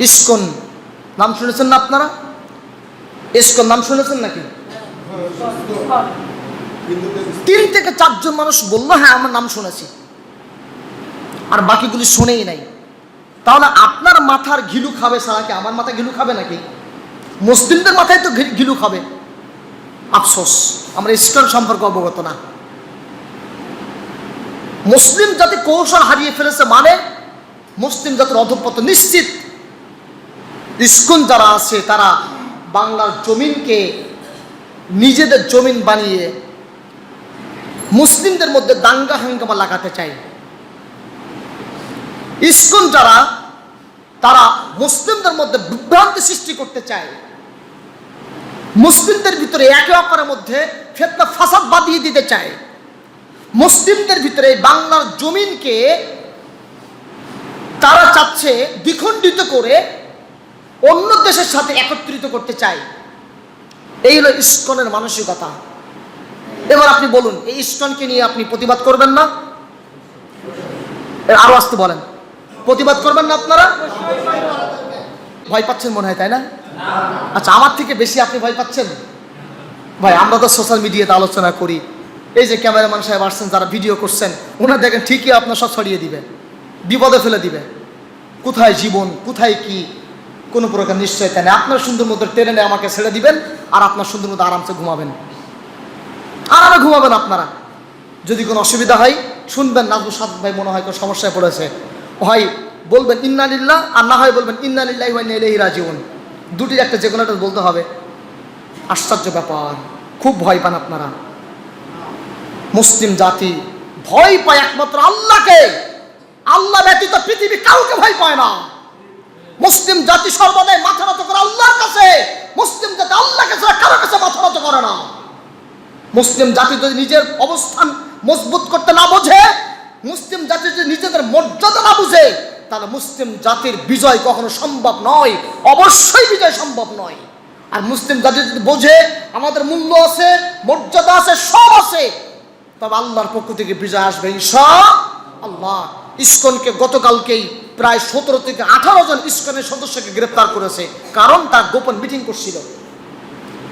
ISKCON, নাম শুনেছেন না আপনারা? ইস্কন, নাম শুনেছেন নাকি? তিন থেকে চারজন মানুষ বলল হ্যাঁ আমার নাম শুনেছি। আর বাকিগুলি শুনেই নাই। তাহলে আপনার মাথার ঘিলু খাবে সারা কি? আমার মাথা ঘিলু খাবে নাকি? মুসলিমদের মাথায় তো ঘিলু খাবে। আফসোস, আমরা ইস্কন সম্পর্কে অবগত না। মুসলিম জাতি কৌশল হারিয়ে ফেলেছে মানে মুসলিম জাতির অধপত নিশ্চিত। ইস্কন যারা আছে, তারা বাংলার জমিনকে নিজেদের জমিন বানিয়ে মুসলিমদের মধ্যে দাঙ্গা হাঙ্গামা লাগাতে চায়। ইস্কন যারা, তারা মুসলিমদের মধ্যে বিভ্রান্তি সৃষ্টি করতে চায়। মুসলিমদের ভিতরে একে অপরের মধ্যে ফেতনা, ফাসাদ বাঁধিয়ে দিতে চায়। মুসলিমদের ভিতরে বাংলার জমিনকে তারা চাচ্ছে দ্বিখণ্ডিত করে অন্য দেশের সাথে একত্রিত করতে চাই। এই হলো ইস্কনের মানসিকতা। এবার আপনি বলুন, এই ইস্কনকে নিয়ে আপনি প্রতিবাদ করবেন না? আরও আসতে বলেন। প্রতিবাদ করবেন না আপনারা? ভয় পাচ্ছেন মনে হয়, তাই না? আচ্ছা আমার থেকে বেশি আপনি ভয় পাচ্ছেন? ভাই, আমরা তো সোশ্যাল মিডিয়াতে আলোচনা করি। এই যে ক্যামেরাম্যান সাহেব আসছেন, যারা ভিডিও করছেন ওনারা দেখেন ঠিকই আপনার সব ছড়িয়ে দিবে। বিপদে ফেলে দিবে। কোথায় জীবন, কোথায় কি? কোনো প্রকার নিশ্চয়তা নেই। আপনার সুন্দর মতো ট্রেনে আমাকে ছেড়ে দিবেন আর আপনার সুন্দর মতো আরামসে ঘুমাবেন। আরামে ঘুমাবেন আপনারা। যদি কোনো অসুবিধা হয়, শুনবেন নাজবুল সাদ ভাই মনে হয় কোনো সমস্যায় পড়েছে। হয় বলবেন ইন্নালিল্লাহ আর না হয় বলবেন ইন্নালিল্লাহ ইলাইহি রাজিউন। দুটির একটা যে কোনো একটা বলতে হবে। আশ্চর্য ব্যাপার। খুব ভয় পান আপনারা। মুসলিম জাতি ভয় পায় একমাত্র আল্লাহকে। আল্লাহ ব্যতীত পৃথিবী কাউকে ভয় পায় না। মুসলিম জাতি সর্বদাই মাথা নত করে আল্লাহর কাছে, মুসলিম জাতি আল্লাহকে ছাড়া কারও কাছে মাথা নত করে না। মুসলিম জাতি যদি নিজের অবস্থান মজবুত করতে না বোঝে, মুসলিম জাতি যদি নিজেদের মর্যাদা না বুঝে, তাহলে মুসলিম জাতির বিজয় কখনো সম্ভব নয়, অবশ্যই বিজয় সম্ভব নয়। আর মুসলিম জাতি যদি বোঝে, আমাদের মূল্য আছে, মর্যাদা আছে, সব আছে, তবে আল্লাহর পক্ষ থেকে বিজয় আসবে ইনশা আল্লাহ ইস্কনকে গতকালকেই প্রায় সতেরো থেকে আঠারো জন ইস্কনের সদস্যকে গ্রেপ্তার করেছে। কারণ তার গোপন মিটিং করছিল।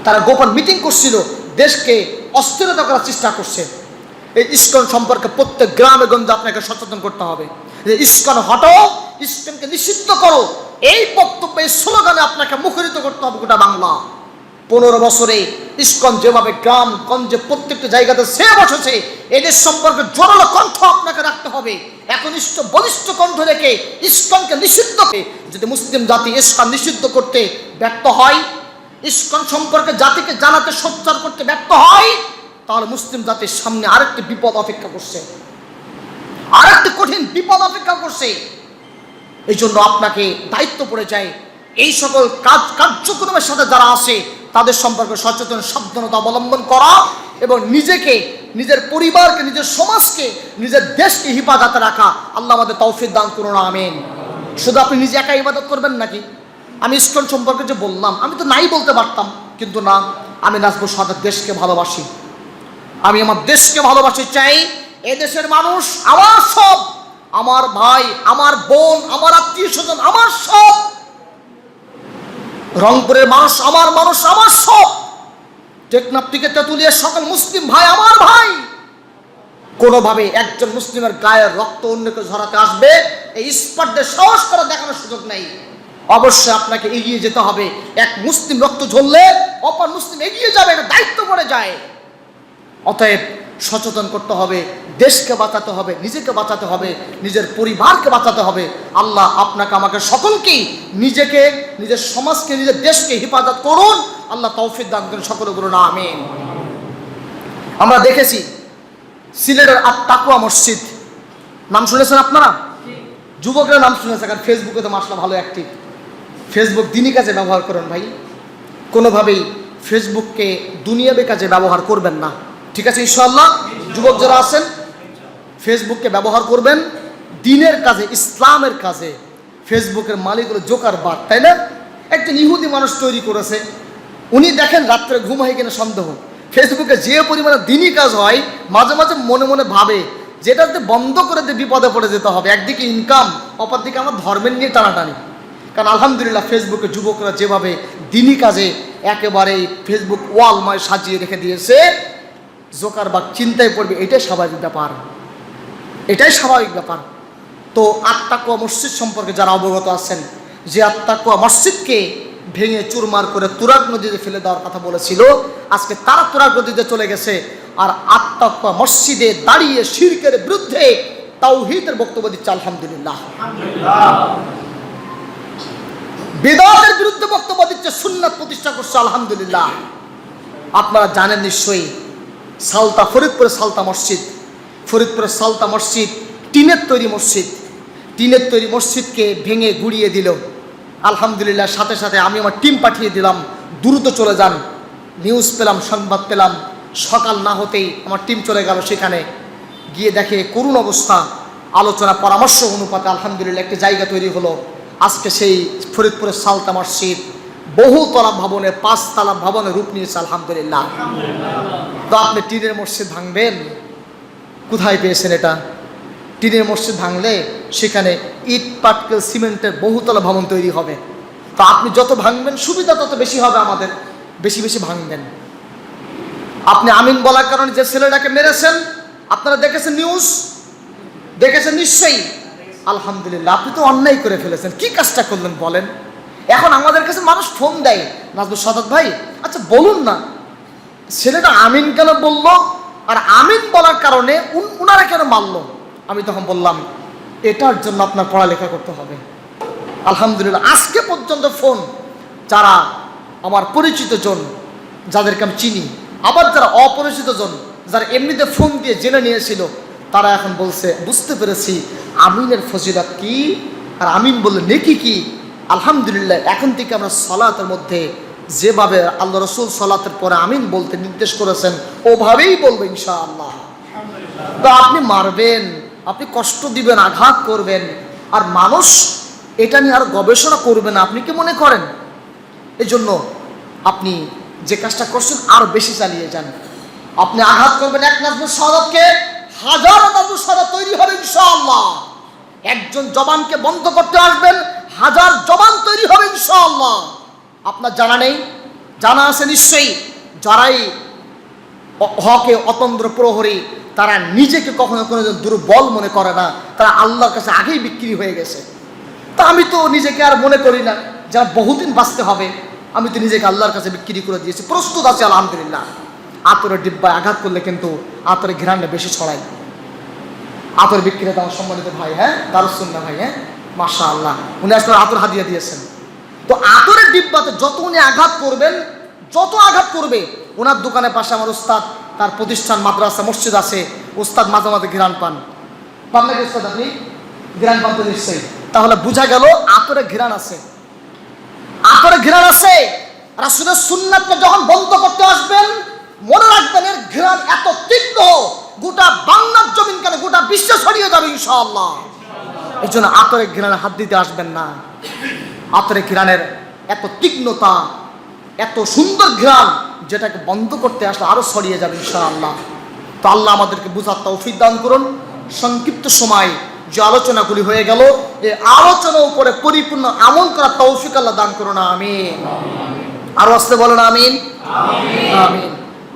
তারা গোপন মিটিং করছিল, দেশকে অস্থিরতা করার চেষ্টা করছে। এই ইস্কন সম্পর্কে প্রত্যেক গ্রামে গঞ্জে আপনাকে সচেতন করতে হবে। যে ইস্কন হটো ইস্কনকে নিষিদ্ধ করো। এই বক্তব্য স্লোগানে আপনাকে মুখরিত করতে হবে গোটা বাংলা। পনেরো বছরে ইস্কন যেভাবে গ্রাম, গঞ্জে প্রত্যেকটা জায়গাতে সে বসেছে এদের সম্পর্কে জোরালো কণ্ঠ আপনাকে রাখতে হবে। একনিষ্ঠ, বলিষ্ঠ কণ্ঠ রেখে ইস্কনকে নিষিদ্ধ যদি মুসলিম জাতি ইস্কন নিষিদ্ধ করতে ব্যর্থ হয়, ইস্কন সম্পর্কে জাতিকে জানাতে সোচ্চার করতে ব্যর্থ হয়, তাহলে মুসলিম জাতির সামনে আরেকটি বিপদ অপেক্ষা করছে। আরেকটি কঠিন বিপদ অপেক্ষা করছে। এই জন্য আপনাকে দায়িত্ব পড়ে যায়। এই সকল কাজ কার্যক্রমের সাথে যারা আসে তাদের সম্পর্কে সচেতন, সাবধানতা অবলম্বন করা এবং নিজেকে, নিজের পরিবারকে, নিজের সমাজকে, নিজের দেশকে হিফাজতে রাখা। আল্লাহ আমাদের তৌফিক দান করুন, আমিন। শুধু আপনি নিজে একা ইবাদত করবেন নাকি? আমি ইস্কন সম্পর্কে যে বললাম, আমি তো নাই বলতে পারতাম, কিন্তু না, আমি নাচবো সাদের দেশকে ভালোবাসি। আমি আমার দেশকে ভালোবাসি, চাই এ দেশের মানুষ, আমার সব, আমার ভাই, আমার বোন, আমার আত্মীয় স্বজন আমার সব রংপুরের মানুষ আমার মানুষ, আমার সব। টেকনাফ থেকে তেঁতুলিয়া সকল মুসলিম ভাই, আমার ভাই। কোনোভাবে একজন মুসলিমের গায়ের রক্ত অন্যকে ঝরাতে আসবে, এই স্পটদের সাহস করে দেখানোর সুযোগ নেই। অবশ্যই আপনাকে এগিয়ে যেতে হবে। এক মুসলিম রক্ত ঝরলে অপর মুসলিম এগিয়ে যাবে, এটা দায়িত্ব পড়ে যায়। অতএব সচেতন করতে হবে। দেশকে বাঁচাতে হবে, নিজেকে বাঁচাতে হবে, নিজের পরিবারকে বাঁচাতে হবে। আল্লাহ আপনাকে, আমাকে সকলকেই নিজেকে, নিজের সমাজকে, নিজের দেশকে হেফাজত করুন। আল্লাহ তৌফিক দান করেন সকলে বলুন আমিন। আমরা দেখেছি সিলেটের আর তাকুয়া মসজিদ। নাম শুনেছেন আপনারা? যুবকরা নাম শুনেছে, কারণ ফেসবুকে তো মাসলা ভালো অ্যাক্টিভ ফেসবুক দিনই কাজে ব্যবহার করেন ভাই। কোনোভাবেই ফেসবুককে দুনিয়াবে কাজে ব্যবহার করবেন না। ঠিক আছে ইনশাল্লাহ যুবক যারা আছেন ফেসবুককে ব্যবহার করবেন দিনের কাজে, ইসলামের কাজে। ফেসবুকের মালিক হলো জোকার বার তাই না? একজন ইহুদি মানুষ তৈরি করেছে। উনি দেখেন রাত্রে ঘুম হয় কিনা সন্দেহ। ফেসবুকে যে পরিমাণে দিনই কাজ হয়, মাঝে মাঝে মনে মনে ভাবে যেটাতে বন্ধ করে দিয়ে বিপদে পড়ে যেতে হবে, একদিকে ইনকাম অপরদিকে আমার ধর্মের নিয়ে টানাটানি। কারণ আলহামদুলিল্লাহ ফেসবুকে যুবকরা যেভাবে দিনই কাজে একেবারে ফেসবুক ওয়ালময় সাজিয়ে রেখে দিয়েছে, জোকার বা চিন্তায় পড়বে, এটাই স্বাভাবিক ব্যাপার। এটাই স্বাভাবিক ব্যাপার। তো আত্মাকুয়া মসজিদ সম্পর্কে যারা অবগত আছেন, যে আত্মাকুয়া মসজিদকে ভেঙে চুরমার করে তুরাগ নদীতে ফেলে দেওয়ার কথা বলেছিল, আজকে তারা তুরাগ নদীতে চলে গেছে আর আত্মাকুয়া মসজিদে দাঁড়িয়ে শিরকের বিরুদ্ধে তাওহিদের বক্তব্য দিচ্ছে, আলহামদুলিল্লাহ। বেদাতের বিরুদ্ধে বক্তব্য দিচ্ছে, সুন্নাত প্রতিষ্ঠা করছে, আলহামদুলিল্লাহ। আপনারা জানেন নিশ্চয়ই, সালতা, ফরিদপুরের সালতা মসজিদ ফরিদপুরের সালতা মসজিদ, টিনের তৈরি মসজিদ। টিনের তৈরি মসজিদকে ভেঙে গুড়িয়ে দিল। আলহামদুলিল্লাহ, সাথে সাথে আমি আমার টিম পাঠিয়ে দিলাম। দ্রুত চলে যান। নিউজ পেলাম, সংবাদ পেলাম। সকাল না হতেই আমার টিম চলে গেল সেখানে। গিয়ে দেখে করুণ অবস্থা। আলোচনা, পরামর্শ অনুপাতে আলহামদুলিল্লাহ একটি জায়গা তৈরি হলো। আজকে সেই ফরিদপুরের সালতা মসজিদ। বহুতলা ভবনে, পাঁচতলা ভবনে রূপ নিয়েছে, আলহামদুলিল্লাহ। তো আপনি টিনের মসজিদ ভাঙবেন? কোথায় পেয়েছেন এটা? টিনের মসজিদ ভাঙলে সেখানে ইট, পাটকেল, সিমেন্টের বহুতলা ভবন তৈরি হবে। তা আপনি যত ভাঙবেন, সুবিধা তত বেশি হবে আমাদের। বেশি বেশি ভাঙবেন। আপনি আমিন বলার কারণে যে ছেলেটাকে মেরেছেন, আপনারা দেখেছেন নিউজ দেখেছেন নিশ্চয়ই? আলহামদুলিল্লাহ, আপনি তো অন্যায় করে ফেলেছেন। কি কাজটা করলেন বলেন? এখন আমাদের কাছে মানুষ ফোন দেয়। নাজবুল সাদাত ভাই আচ্ছা বলুন না, ছেলেটা আমিন কেন বলল? আর আমিন বলার কারণে উন- উনারা কেন মারলো আমি তখন বললাম, এটার জন্য আপনার পড়ালেখা করতে হবে। আলহামদুলিল্লাহ, আজকে পর্যন্ত ফোন যারা আমার পরিচিত জন, যাদেরকে আমি চিনি, আবার যারা অপরিচিত জন, যারা এমনিতে ফোন দিয়ে জেনে নিয়েছিল, তারা এখন বলছে, বুঝতে পেরেছি, আমিনের ফজিলত কি? আর আমিন বললে, নেকি কি? আলহামদুলিল্লাহ, এখন থেকে আমরা সলাতের মধ্যে যেভাবে আল্লাহ রসুল সলাতের পরে আমিন বলতে নির্দেশ করেছেন, ওভাবেই বলব ইনশাআল্লাহ। তো আপনি মারবেন, আপনি কষ্ট দিবেন, আঘাত করবেন, আর মানুষ এটা নিয়ে আর গবেষণা করবে না। আপনি কি মনে করেন? এই জন্য আপনি যে কাজটা করছেন, আরও বেশি চালিয়ে যান। আপনি আঘাত করবেন এক নাজমুল সাদাতকে হাজার নাজমুল সাদাত তৈরি হবে ইনশাআল্লাহ। একজন জবানকে বন্ধ করতে আসবেন, হাজার জবান তৈরি হবে ইনশাআল্লাহ। আপনার জানা নেই? জানা আছে নিশ্চয়ই, যারাই হকে অতন্দ্র প্রহরী, তারা নিজেকে কখনো কোনো দুর্বল মনে করে না। তারা আল্লাহর কাছে আগেই বিক্রি হয়ে গেছে। তা আমি তো নিজেকে আর মনে করি না, যা বহুদিন বাঁচতে হবে, আমি তো নিজেকে আল্লাহর কাছে বিক্রি করে দিয়েছি। প্রস্তুত আছি, আলহামদুলিল্লাহ। আতরের ডিব্বায় আঘাত করলে কিন্তু আতরের ঘৃণাটা বেশি ছড়ায়। আতর বিক্রেতা, সম্মানিত ভাই হ্যাঁ? দারুসুন্না ভাই হ্যাঁ? মাশা আল্লাহ উনি আসলে আতর হাদিয়া দিয়েছেন। তো আতরের ডিব্বাতে যত উনি আঘাত করবেন, যত আঘাত করবে ওনার দোকানের পাশে আমার উস্তাদ, তার প্রতিষ্ঠান মাদ্রাসা, মসজিদ আছে, উস্তাদ মাঝে মাঝে ঘিরান পান। পান নাকি উস্তাদ আপনি? ঘিরান পান তো নিশ্চয়ই। তাহলে বোঝা গেল আতরে ঘিরান আছে। আতরে ঘিরান আছে। রাসুলের সুন্নাতকে যখন বন্ধ করতে আসবেন, মনে রাখবেন এর ঘিরান এত তীব্র, গোটা বাংলার জমিন কেন গোটা বিশ্ব ছড়িয়ে যাবে ইনশাআল্লাহ। এই জন্য আতরে ঘিরানে হাত দিতে আসবেন না। আতরে ঘিরানের এত তীক্ষ্ণতা, এত সুন্দর ঘ্রাণ যেটাকে বন্ধ করতে আসলে আরও ছড়িয়ে যাবে ইনশাআল্লাহ। তো আল্লাহ আমাদেরকে বুঝার তৌফিক দান করুন। সংক্ষিপ্ত সময় যে আলোচনাগুলি হয়ে গেল এই আলোচনার উপরে পরিপূর্ণ আমল করার তৌফিক আল্লাহ দান করুন, আমিন। আরও আসতে বলেন, আমিন? আমিন।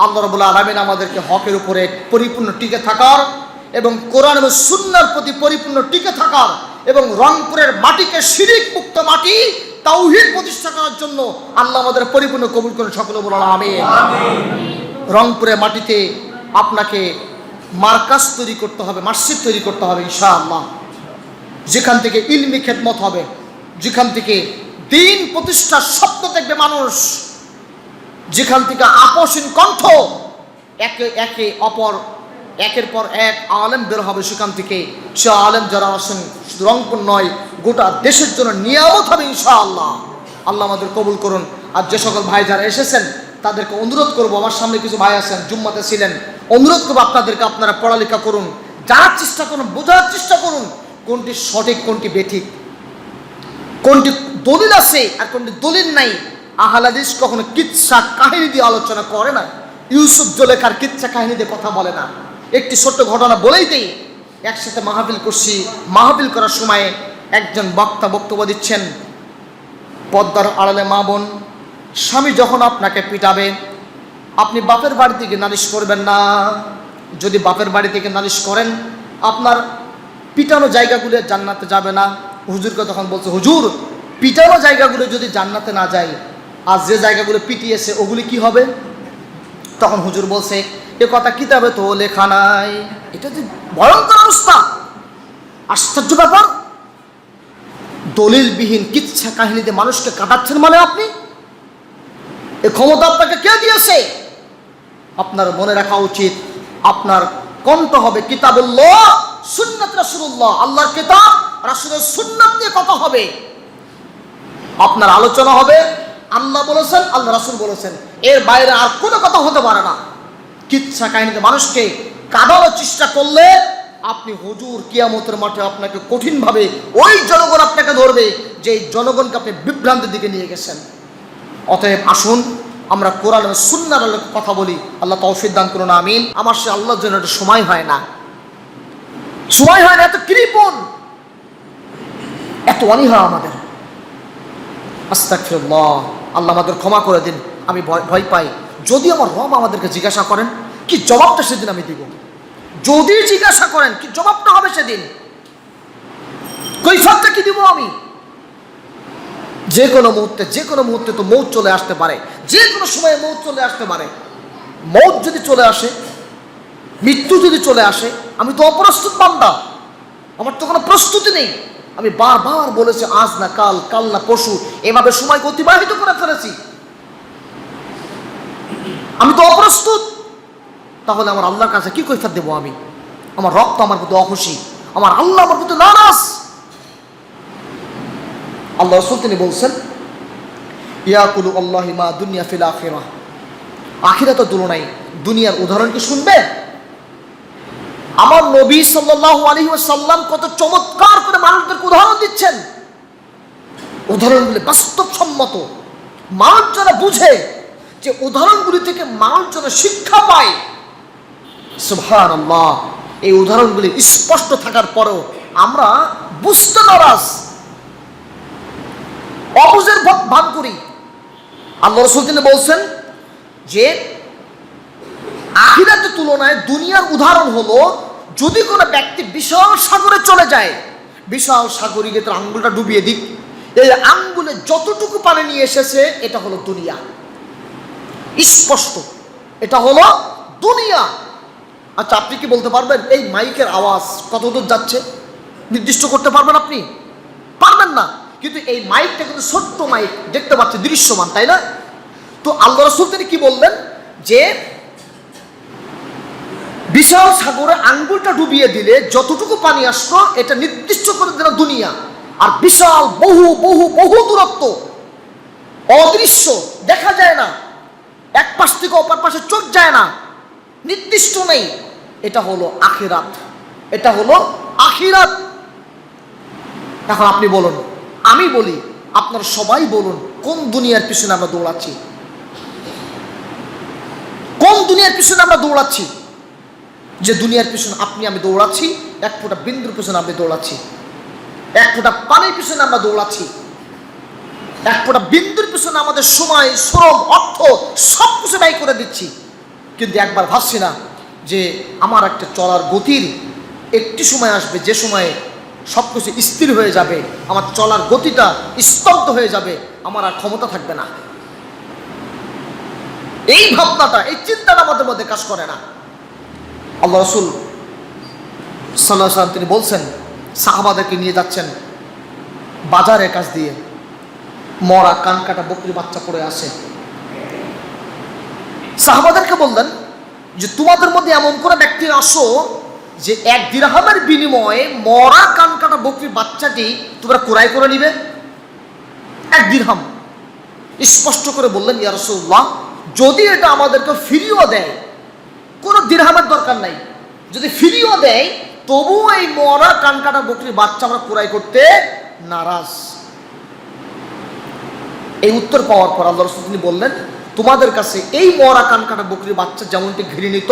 আল্লাহ রবুল্লা আলমিন আমাদেরকে হকের উপরে পরিপূর্ণ টিকে থাকার এবং কোরআন এবং সুন্নার প্রতি পরিপূর্ণ টিকে থাকার এবং রংপুরের মাটিকে শিরিক মুক্ত মাটি তাওহিদ প্রতিষ্ঠা করার জন্য আল্লাহ আমাদের পরিপূর্ণ কবুল করে সকলে বলার আমিন। রংপুরের মাটিতে আপনাকে মার্কাস তৈরি করতে হবে, মাসজিদ তৈরি করতে হবে, ইনশাআল্লাহ। যেখান থেকে ইলমি খেদমত হবে, যেখান থেকে দিন প্রতিষ্ঠার স্বপ্ন দেখবে মানুষ, যেখান থেকে আপোষহীন কণ্ঠ একে একে অপর একের পর এক আলেম বের হবে সেখান থেকে। সে আলেম যারা শুধু রংপুর নয়, গোটা দেশের জন্য নিয়ামত হবে ইনশাআল্লাহ। আল্লাহ আল্লাহ আমাদের কবুল করুন। আর যে সকল ভাই যারা এসেছেন, তাদেরকে অনুরোধ করব, আমার সামনে কিছু ভাই আছেন, জুম্মাতে ছিলেন, অনুরোধ করব আপনাদেরকে আপনারা পড়ালেখা করুন, জানার চেষ্টা করুন, বোঝার চেষ্টা করুন, কোনটি সঠিক, কোনটি বেঠিক। কোনটি দলিল আছে আর কোনটি দলিল নাই আহালাদিস কখনো কিচ্ছা কাহিনী দিয়ে আলোচনা করে না। ইউসুফ জলেখার কিচ্ছা কাহিনী দিয়ে কথা বলে না। একটি ছোট্ট ঘটনা বলেই দেই। একসাথে মাহফিল করছি। মাহফিল করার সময় একজন বক্তা বক্তব্য দিচ্ছেন, পদ্মার আড়ালে মা বোন, স্বামী যখন আপনাকে পিটাবে, আপনি বাপের বাড়ি থেকে নালিশ করবেন না। যদি বাপের বাড়ি থেকে নালিশ করেন, আপনার পিটানো জায়গাগুলো জান্নাতে যাবে না। হুজুরকে তখন বলছে, হুজুর, পিটানো জায়গাগুলো যদি জান্নাতে না যায়, আর যে জায়গাগুলো পিটিয়েছে, ওগুলি কি হবে? তখন হুজুর বলছে এ কথা কিতাবে তো লেখা নাই। এটা যে ভয়ঙ্কর অবস্থা। আশ্চর্য ব্যাপার। দলিলবিহীন কিচ্ছা কাহিনীতে মানুষকে কাটাচ্ছেন মানে আপনি? এ ক্ষমতা আপনাকে কে দিয়েছে? আপনার মনে রাখা উচিত, আপনার কণ্ঠ হবে কিতাবুল্লাহ, সুন্নাত আল্লাহর কিতাব, রাসূলের সুন্নাত নিয়ে কথা হবে। আপনার আলোচনা হবে, আল্লাহ বলেছেন, আল্লাহ রাসূল বলেছেন। এর বাইরে আর কোনো কথা হতে পারে না। কিচ্ছা কাহিনীতে মানুষকে কাঁদানোর চেষ্টা করলে আপনি হুজুর কিয়ামতের মাঠে আপনাকে কঠিনভাবে ওই জনগণ আপনাকে ধরবে যে জনগণকে আপনি বিভ্রান্তির দিকে নিয়ে গেছেন। অতএব আসুন, আমরা কোরআন সুন্নার কথা বলি। আল্লাহ তৌফিক দান করুন, আমিন। আমার সে আল্লাহর জন্য একটা সময় হয় না। সময় হয় না, এত কৃপণ। এত অনীহা আমাদের। আস্তাগফিরুল্লাহ। আল্লাহ আমাদের ক্ষমা করে দিন। আমি ভয় ভয় পাই। যদি আমার রব আমাদেরকে জিজ্ঞাসা করেন, কি জবাবটা সেদিন আমি দিব? যদি জিজ্ঞাসা করেন, কি জবাবটা হবে সেদিন? কৈফাতটা কি দিব আমি? যে কোনো মুহূর্তে, যে কোনো মুহূর্তে তো মৌত চলে আসতে পারে। যে কোনো সময়ে মৌত চলে আসতে পারে। মৌত যদি চলে আসে, মৃত্যু যদি চলে আসে, আমি তো অপ্রস্তুত বান্দা। আমার তো কোনো প্রস্তুতি নেই। আমি বারবার বলেছি, আজ না কাল কাল না পশু এভাবে সময়কে অতিবাহিত করে ফেলেছি। আমি তো অপ্রস্তুত। তাহলে আমার আল্লাহর কাছে কি কৈফাত দেবো আমি? আমার রক্ত আমার প্রতি অখুশি, আমার আল্লাহ আমার প্রতি নারাজ। আল্লাহ রসুল তিনি বলছেন মা দুনিয়া আখিরা। তো তুলনায় দুনিয়ার উদাহরণ কি শুনবে আমার নবী সাল্লাল্লাহু আলাইহি ওয়াসাল্লাম কত চমৎকার করে মানুষদেরকে উদাহরণ দিচ্ছেন। উদাহরণগুলি বাস্তবসম্মত। মানুষ যারা বুঝে যে উদাহরণগুলি থেকে মানুষ যেন শিক্ষা পায়। সুবহান এই উদাহরণগুলি স্পষ্ট থাকার পরেও আমরা বুঝতে নারাজ। অবুজের ভান করি। আল্লাহ রসুল তিনি বলছেন যে, আখিরাতের তুলনায় দুনিয়ার উদাহরণ হলো, যদি কোনো ব্যক্তি বিশাল সাগরে চলে যায়, বিশাল সাগরে গিয়ে তার আঙ্গুলটা ডুবিয়ে দিক, এই আঙ্গুলে যতটুকু পানি নিয়ে এসেছে, এটা হলো দুনিয়া। স্পষ্ট। এটা হলো দুনিয়া। আচ্ছা আপনি কি বলতে পারবেন, এই মাইকের আওয়াজ কতদূর যাচ্ছে? নির্দিষ্ট করতে পারবেন আপনি? পারবেন না। কিন্তু এই মাইকটা কিন্তু ছোট্ট মাইক, দেখতে পাচ্ছি দৃশ্যমান, তাই না? তো আল্লাহ রসুল তিনি কি বললেন যে, বিশাল সাগরে আঙ্গুলটা ডুবিয়ে দিলে যতটুকু পানি আসলো, এটা নির্দিষ্ট করে দিল দুনিয়া। আর বিশাল, বহু বহু বহু দূরত্ব। অদৃশ্য, দেখা যায় না। এক পাশ থেকে অপর পাশে চোখ যায় না। নির্দিষ্ট নেই। এটা হলো আখিরাত। এটা হলো আখিরাত। এখন আপনি বলুন, আমি বলি, আপনার সবাই বলুন, কোন দুনিয়ার পিছনে আমরা দৌড়াচ্ছি? কোন দুনিয়ার পিছনে আমরা দৌড়াচ্ছি? যে দুনিয়ার পিছনে আপনি আমি দৌড়াচ্ছি, এক ফোঁটা বিন্দুর পিছনে আমি দৌড়াচ্ছি। এক ফোঁটা পানির পিছনে আমরা দৌড়াচ্ছি। এক ফোঁটা বিন্দুর পিছনে আমাদের সময়, শ্রম, অর্থ সব কিছু ব্যয় করে দিচ্ছি। কিন্তু একবার ভাবছি না যে আমার একটা চলার গতির একটি সময় আসবে, যে সময়ে সব কিছু স্থির হয়ে যাবে, আমার চলার গতিটা স্তব্ধ হয়ে যাবে, আমার আর ক্ষমতা থাকবে না। এই ভাবনাটা, এই চিন্তাটা আমাদের মধ্যে কাজ করে না। আল্লাহ রসুল সাল্লাহ সাল্লাম তিনি বলছেন, সাহাবাদেরকে নিয়ে যাচ্ছেন বাজারের কাছ দিয়ে। মরা কান কাটা বকরি বাচ্চা পড়ে আসে সাহাবাদেরকে বললেন যে, তোমাদের মধ্যে এমন করে ব্যক্তি আসো যে এক দিরহামের বিনিময়ে মরা কান কাটা বকরির বাচ্চাটি তোমরা কোরাই করে নিবে? এক দিরহাম স্পষ্ট করে বললেন, ইয়া রাসূলুল্লাহ, যদি এটা আমাদেরকে ফিরিয়েও দেয়, কোনো দিরহামের দরকার নাই। যদি ফিরিয়েও দেয়, তবুও এই মরা কান কাটা বকরির বাচ্চা আমরা কোরাই করতে নারাজ। এই উত্তর পাওয়ার পর আল্লাহ রসুল তিনি বললেন, তোমাদের কাছে এই মরা কান কাটা বকরির বাচ্চা যেমনটি ঘৃণিত